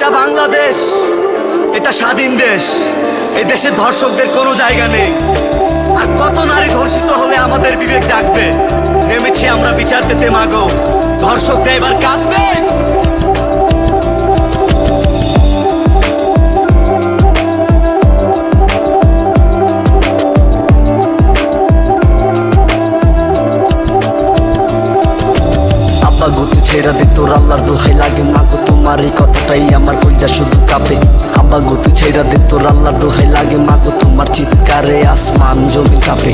এটা বাংলাদেশ, এটা স্বাধীন দেশ। এই দেশে ধর্ষকদের কোনো জায়গা নেই। আর কত নারী ধর্ষিত হলে আমাদের বিবেক জাগবে? নেমেছি আমরা বিচার পেতে, মাগো। ধর্ষকরা এবার কাঁদবে। আব্বা গতি ছেড়া দে, তোর আল্লাহর দোহাই লাগে। মাগো তোমার এই কথাটাই আমার কলজা শুধু কাঁপে। আব্বা গতি ছেড়া দে, তোর আল্লাহর দোহাই লাগে। মাগো তোমার চিৎকারে আসমান জমি কাঁপে।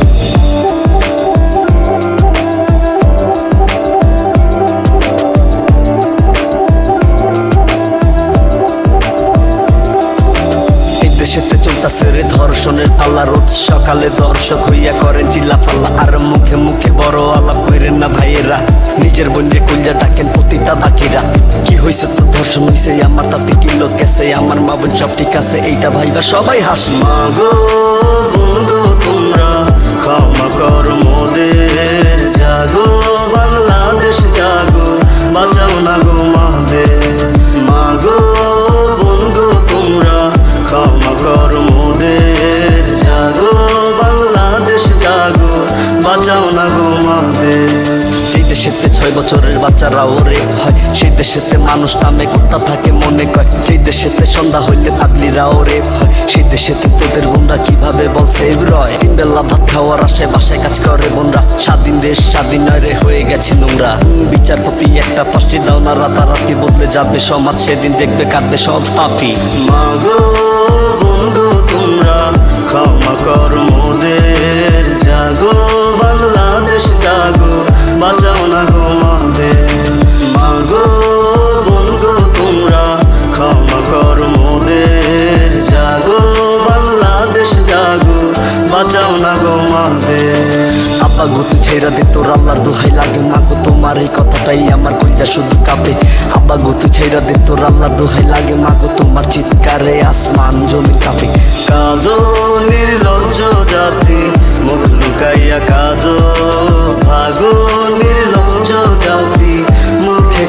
চলতাছে রে ধর্ষণের পাল্লা রোজ সকালে দর্শক হইয়া করেন চিল্লা পাল্লা আর মুখে মুখে বড় আলাপ কইরেন না ভাইয়েরা, নিজের বন্ধে কুলজা ডাকেন পতিতা বাকিরা কি হইছে তো ধর্ষণ হইছে আমার তাতে কি গেছে আমার মা বোন সব ঠিক আছে, এইটা ভাইবা সবাই হাস। মাগো না মাদের যেই দেশেতে ছয় বছরের বাচ্চারা ওরে হয় সেই দেশেতে মানুষ নামে কুত্তা থাকে মনে কয়। যেই দেশেতে সন্ধ্যা হইলে পাগলিরা ওরে হয় সেই দেশেতে তোদের বোনরা কীভাবে বলছে রয় তিন বেলা ভাত খাওয়ার বাসায় কাজ করে বোনরা। স্বাধীন দেশ স্বাধীন নয় রে হয়ে গেছে নোংরা। বিচারপতি একটা ফাঁসি দাও না রাতারাতি বদলে যাবে সমাজ। সেদিন দেখবে কাঁদবে সব পাপি। মাগো বন্ধু তোমরা গো মাদের মাগো বন্ধু তোমরা ক্ষমা কর গো লাগে মাগো তোমার এই আমার কইজা শুধু কাঁপে। আব্বা গতি ছেড়া দে, তোর আল্লাহর লাগে মাগো তোমার চিৎকারে আসমান জমি কাঁপে। কাঁদো নির্লজ্জ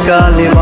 মুখে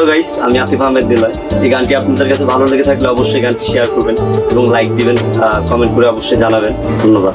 হ্যালো গাইস, আমি আতিফ আহমেদ দিলয় এই গানটি আপনাদের কাছে ভালো লেগে থাকলে অবশ্যই গানটি শেয়ার করবেন এবং লাইক দিবেন কমেন্ট করে অবশ্যই জানাবেন। ধন্যবাদ।